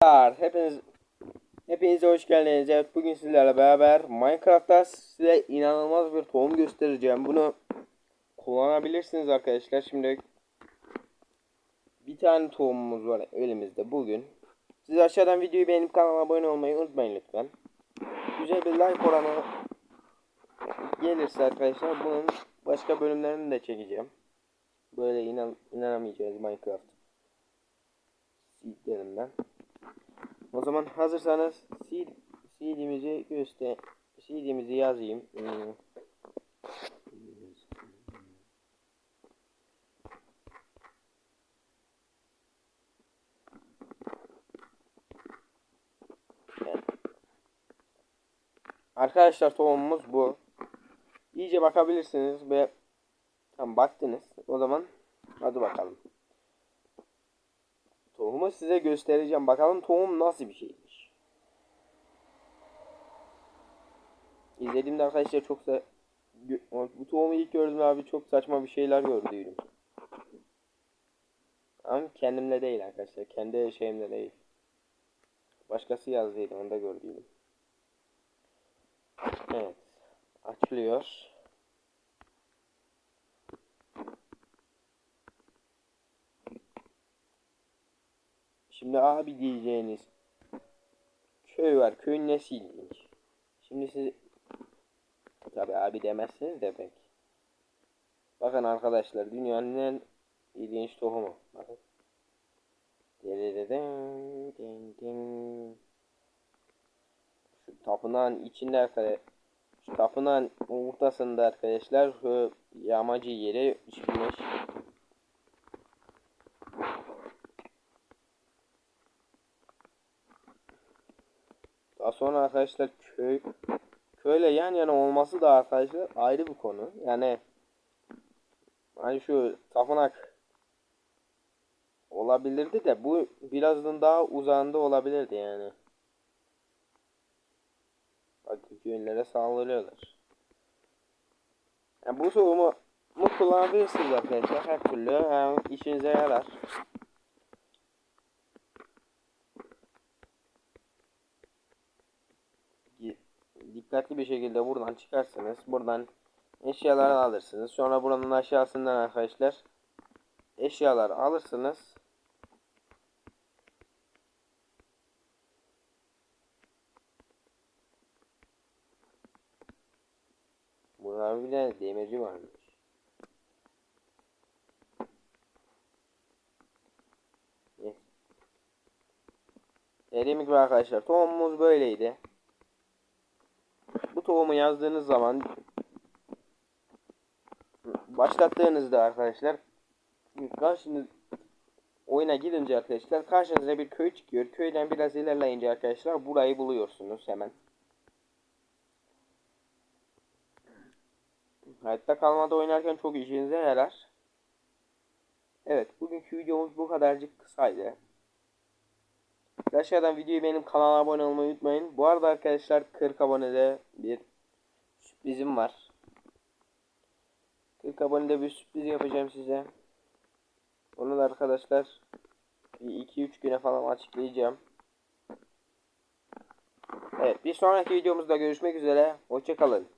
Arkadaşlar hepiniz hepinize hoş geldiniz. Evet bugün sizlerle beraber Minecraft'ta size inanılmaz bir tohum göstereceğim. Bunu kullanabilirsiniz arkadaşlar. Şimdi bir tane tohumumuz var elimizde bugün. Siz aşağıdan videoyu beğenip kanala abone olmayı unutmayın lütfen. Güzel bir like oranı gelirse arkadaşlar bunun başka bölümlerini de çekeceğim. Böyle inan inanamayacağız Minecraft seedlerinden. O zaman hazırsanız seed, seedimizi göster seedimizi yazayım. Evet. Arkadaşlar tohumumuz bu. İyice bakabilirsiniz ve tam baktınız. O zaman hadi bakalım. Tohumu size göstereceğim. Bakalım tohum nasıl bir şeymiş. İzlediğimde arkadaşlar çok da bu tohumu ilk gördüm abi çok saçma bir şeyler gördüydüm. Ama kendimle değil arkadaşlar. Kendi şeyimle değil. Başkası yazdıydı onu da gördüydüm. Evet. Açılıyor. Şimdi abi diyeceğiniz köy var. Köyün nesi ilginç? Şimdi siz tabi abi demezsiniz de pek. Bakın arkadaşlar dünyanın en ilginç tohumu. Bakın. Şu tapınağın içinde arkadaşlar şu tapınağın ortasında arkadaşlar şu yamacı yere çıkmış. Sonra arkadaşlar köy köyle yan yana olması da arkadaşlar ayrı bir konu. Yani hani şu tapınak olabilirdi de bu birazdan daha uzağında olabilirdi yani. Bak köyünlere saldırıyorlar. Yani bu soğumu mu kullanabilirsiniz arkadaşlar her türlü hem işinize yarar. Dikkatli bir şekilde buradan çıkarsınız. Buradan eşyaları alırsınız. Sonra buranın aşağısından arkadaşlar eşyalar alırsınız. Burada bir de demirci varmış. Dediğim gibi arkadaşlar tohumumuz böyleydi tohumu yazdığınız zaman başlattığınızda arkadaşlar karşınız oyuna gidince arkadaşlar karşınıza bir köy çıkıyor. Köyden biraz ilerleyince arkadaşlar burayı buluyorsunuz hemen. Hayatta kalmada oynarken çok işinize yarar. Evet bugünkü videomuz bu kadarcık kısaydı. Aşağıdan videoyu benim kanala abone olmayı unutmayın. Bu arada arkadaşlar 40 abonede bir sürprizim var. 40 abonede bir sürpriz yapacağım size. Onu da arkadaşlar 2-3 güne falan açıklayacağım. Evet bir sonraki videomuzda görüşmek üzere. Hoşçakalın.